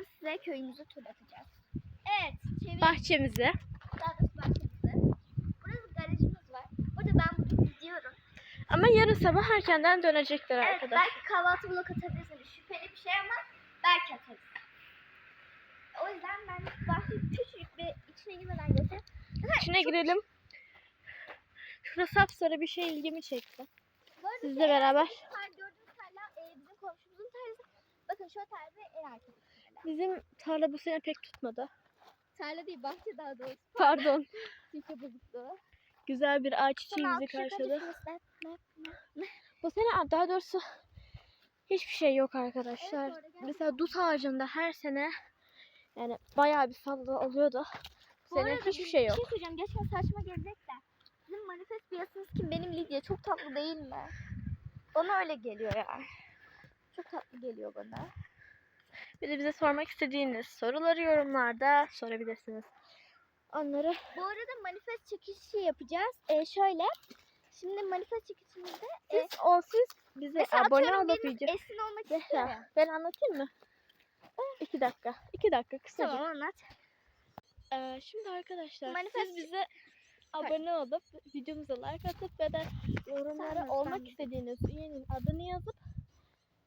bugün size köyümüzü turlatacağız. Evet, çevir. Bahçemizi. Daha doğrusu bahçemizi. Burası garajımız var. Burada ben bugün gidiyorum. Ama yarın sabah erkenden dönecekler Evet, arkadaşlar. belki kahvaltı blok atabilirsiniz. Şüpheli bir şey ama belki atarız. O yüzden ben bahçe küçücük bir içine girmeden. Zaten İçine çok- girelim. Şurada sapsarı bir şey ilgimi çekti. Sizle beraber. gördüğünüz tarla e, bizim komşumuzun tarlası. Bakın şu tarla en arkada. Bizim tarla bu sene pek tutmadı. Tarla değil bahçe daha doğrusu. Pardon. Türkçe bozukluğu. Güzel bir ağaç Sonra bizi karşıladı. Bu sene daha doğrusu hiçbir şey yok arkadaşlar. Evet. Mesela dut ağacında her sene yani bayağı bir fazla oluyordu. Bu sene hiçbir bir şey yok. Bir şey söyleyeceğim. Geçen saçma gelecek de. Sizin manifest piyasınız kim? Benim Lidya. Çok tatlı değil mi? Bana öyle geliyor yani. Çok tatlı geliyor bana. Bir de bize sormak istediğiniz soruları yorumlarda sorabilirsiniz. Onları Bu arada manifest çekişi yapacağız. Ee, şöyle. Şimdi manifest çekişimizde e, siz o siz bize mesela abone olup biriniz video. Esin olmak istiyor ben anlatayım mı? İki dakika. İki dakika kısaca. Tamam anlat. Ee, şimdi arkadaşlar Manifest- siz bize abone olup videomuza like atıp ve de yorumlara olmak istediğiniz üyenin adını yazıp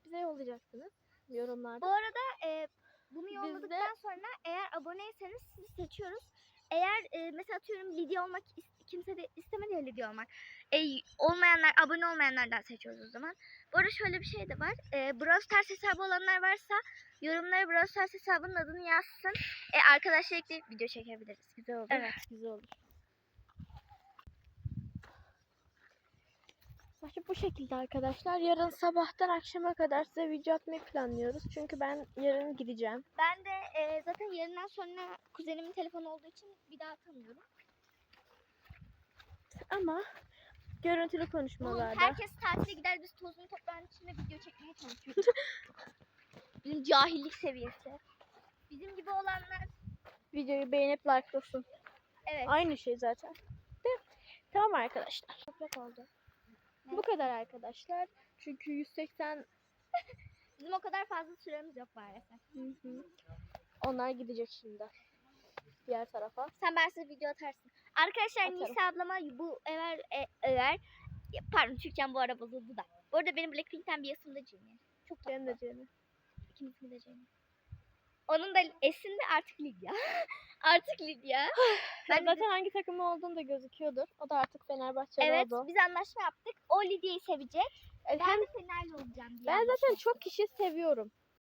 bize yollayacaksınız yorumlarda. Bu arada e, bunu yolladıktan de- sonra eğer aboneyseniz sizi seçiyoruz. Eğer e, mesela atıyorum Lidya olmak kimse de istemedi ya Lidya olmak. E, olmayanlar, abone olmayanlardan seçiyoruz o zaman. Bu arada şöyle bir şey de var. E, Brawl Stars hesabı olanlar varsa yorumlara Brawl Stars hesabının adını yazsın. E, arkadaşlar ekleyip video çekebiliriz. Güzel olur. Evet güzel olur. Başka bu şekilde arkadaşlar. Yarın sabahtan akşama kadar size video atmayı planlıyoruz. Çünkü ben yarın gideceğim. Ben de e, zaten yarından sonra kuzenimin telefonu olduğu için bir daha atamıyorum. Ama görüntülü Oğlum, konuşmalarda. herkes tatile gider biz tozun toprağın içinde video çekmeye çalışıyoruz. Bizim cahillik seviyesi. Bizim gibi olanlar Videoyu beğenip likelasın. evet. Aynı şey zaten. De, tamam arkadaşlar. Toprak oldu. Bu kadar arkadaşlar. Çünkü 180 Bizim o kadar fazla süremiz yok maalesef. Hı hı. onlar gidecek şimdi. Diğer tarafa. Sen ben size video atarsın. Arkadaşlar Atarım. Nisa ablama bu eğer e, eğer ya, pardon Türkçem bu ara bozuldu da. Bu arada benim Blackpink'ten bir yasım da Jenny. Çok tatlı. Benim de canım. İkimizin de Jenny. Onun da Esin de artık Lidya. artık Lidya. Ben Ben zaten hangi takım olduğunu da gözüküyordur. O da artık Fenerbahçeli evet oldu. biz anlaşma yaptık. O Lidya'yı sevecek. E, Ben Hem de Fenerli olacağım diye. ben zaten çok kişi seviyorum.